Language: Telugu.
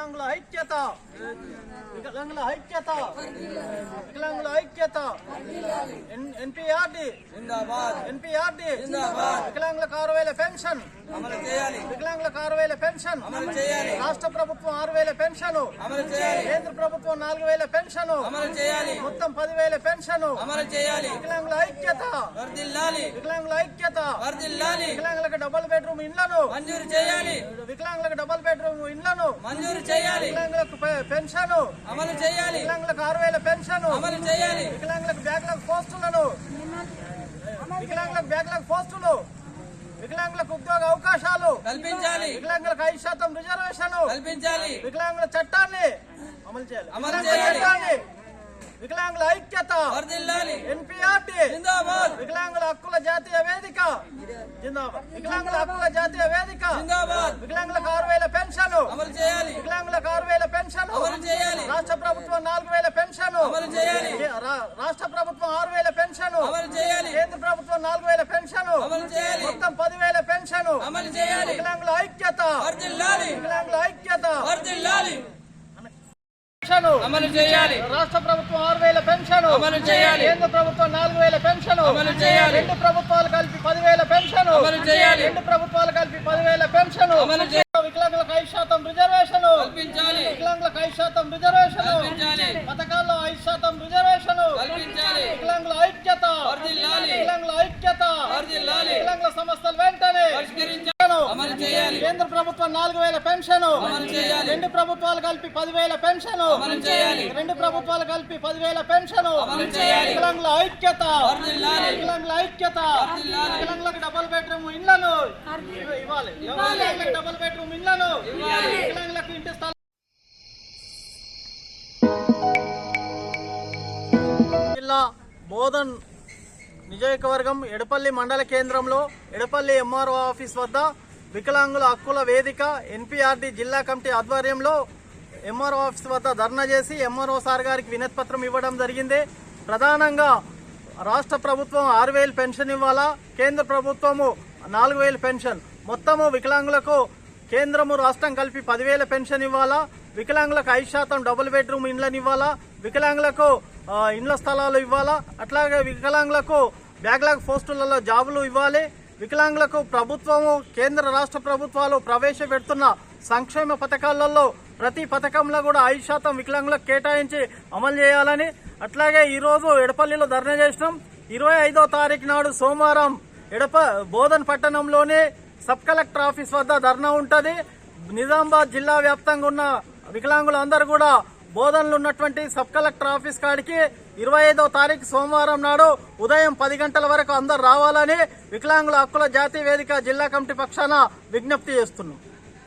వికలాంగుల ఐక్యత వికలాంగుల ఐక్యత వికలాంగుల ఐక్యత ఎన్పిఆర్డి ఎన్పిఆర్డి వికలాంగుల వికలాంగులకు ఆరు వేల పెన్షన్ వికలాంగుల వికలాంగులకు ఆరు వేల పెన్షన్ అమలు చేయాలి రాష్ట్ర ప్రభుత్వం ఆరు వేల పెన్షన్ కేంద్ర ప్రభుత్వం నాలుగు వేల పెన్షన్ అమలు చేయాలి మొత్తం పదివేల పెన్షన్ అమలు చేయాలి వికలాంగుల ఐక్యత వికలాంగుల ఐక్యత వికలాంగులకు డబుల్ బెడ్రూమ్ ఇండ్లను మంజూరు చేయాలి వికలాంగులకు డబుల్ బెడ్రూమ్ ఇండ్లను మంజూరు వికలాంగులకు పెన్షన్. అమలు చేయాలి. వికలాంగులకు ఆరు వేల పెన్షన్. అమలు చేయాలి. వికలాంగులకు బ్యాక్లాగ్ పోస్టులను. వికలాంగులకు బ్యాక్లాగ్ పోస్టులు. వికలాంగులకు ఉద్యోగ అవకాశాలు. కల్పించాలి. వికలాంగులకు ఐదు శాతం రిజర్వేషన్. కల్పించాలి. వికలాంగుల చట్టాన్ని అమలు చేయాలి. అమలు వికలాంగుల చేయాలి. చట్టాన్ని. వికలాంగుల ఐక్యత. ఎన్పిఆర్టీ. వికలాంగుల హక్కుల జాతీయ వేదిక. వికలాంగుల హక్కుల జాతీయ వేదిక. జిందాబాద్. వికలాంగులకు ఆరు వేల పెన్షన్. అమలు చేయాలి. వికలాంగులకు ఆరు వేల పెన్షన్. అమలు చేయాలి. రాష్ట్ర ప్రభుత్వం నాలుగు వేల పెన్షన్. అమలు చేయాలి. రాష్ట్ర ప్రభుత్వం ఆరు వేల పెన్షన్. అమలు చేయాలి. కేంద్ర ప్రభుత్వం నాలుగు వేల పెన్షన్. అమలు చేయాలి. మొత్తం పదివేల పెన్షన్. అమలు చేయాలి. వికలాంగుల ఐక్యత వర్దిల్లాలి వికలాంగుల ఐక్యత వర్దిల్లాలి పెన్షన్. అమలు చేయాలి. రాష్ట్ర ప్రభుత్వం ఆరు వేల పెన్షన్. అమలు చేయాలి. కేంద్ర ప్రభుత్వం నాలుగు వేల పెన్షన్. అమలు చేయాలి. రెండు ప్రభుత్వాలు కలిపి పదివేల పెన్షన్. అమలు చేయాలి. రెండు ప్రభుత్వాలు కలిపి పదివేల పెన్షన్. అమలు చేయాలి. వికలాంగులకు ఐదు శాతం రిజర్వేషన్. కల్పించాలి. వికలాంగులకు ఐదు శాతం రిజర్వేషన్. కల్పించాలి. పథకాల్లో ఐదు శాతం రిజర్వేషన్. కల్పించాలి. వికలాంగుల ఐక్యత. వికలాంగుల ఐక్యత. వికలాంగుల సమస్యలు వెంటనే. పరిష్కరించాలి. ప్రభుత్వం నాలుగు వేల పెన్షన్. రెండు ప్రభుత్వాలు కలిపి పదివేల పెన్షన్. రెండు ప్రభుత్వాలు కలిపి పదివేల పెన్షన్. వికలాంగుల ఐక్యత. వికలాంగుల ఐక్యత. వికలాంగులకు డబుల్ బెడ్రూమ్ ఇళ్ళను. ఇవ్వాలి. డబుల్ బెడ్రూమ్ ఇళ్ళను. వికలాంగులకు ఇంటి స్థలం. జిల్లా బోధన్ నియోజకవర్గం ఎడపల్లి మండల కేంద్రంలో ఎడపల్లి ఎంఆర్ఓ ఆఫీస్ వద్ద వికలాంగుల హక్కుల వేదిక ఎన్పిఆర్డి జిల్లా కమిటీ ఆధ్వర్యంలో ఎంఆర్ఓ ఆఫీస్ వద్ద ధర్నా చేసి ఎంఆర్ఓ సార్ గారికి వినతిపత్రం ఇవ్వడం జరిగింది. ప్రధానంగా రాష్ట్ర ప్రభుత్వం ఆరు వేలు పెన్షన్ ఇవ్వాలా? కేంద్ర ప్రభుత్వము నాలుగు వేలు పెన్షన్. మొత్తము వికలాంగులకు కేంద్రము రాష్ట్రం కలిపి పదివేల పెన్షన్ ఇవ్వాలా? వికలాంగులకు ఐదు శాతం డబుల్ బెడ్రూమ్ ఇండ్లను ఇవ్వాలా? వికలాంగులకు ఇండ్ల స్థలాలు ఇవ్వాలా? అట్లాగే వికలాంగులకు బ్యాక్లాగ్ పోస్టులలో జాబులు ఇవ్వాలి. వికలాంగులకు ప్రభుత్వము కేంద్ర రాష్ట్ర ప్రభుత్వాలు ప్రవేశపెడుతున్న సంక్షేమ పథకాలలో ప్రతి పథకంలో కూడా ఐదు శాతం వికలాంగులకు కేటాయించి అమలు చేయాలని అట్లాగే ఈరోజు ఎడపల్లిలో ధర్నా చేసినాం. ఇరవై ఐదో తారీఖు నాడు సోమవారం ఎడప బోధన్ పట్టణంలోనే సబ్ కలెక్టర్ ఆఫీస్ వద్ద ధర్నా ఉంటుంది. నిజామాబాద్ జిల్లా వ్యాప్తంగా ఉన్న వికలాంగులందరూ కూడా బోధనలు ఉన్నటువంటి సబ్ కలెక్టర్ ఆఫీస్ కాడికి ఇరవై ఐదవ తారీఖు సోమవారం నాడు ఉదయం పది గంటల వరకు అందరు రావాలని వికలాంగుల హక్కుల జాతీయ వేదిక జిల్లా కమిటీ పక్షాన విజ్ఞప్తి చేస్తున్నాం.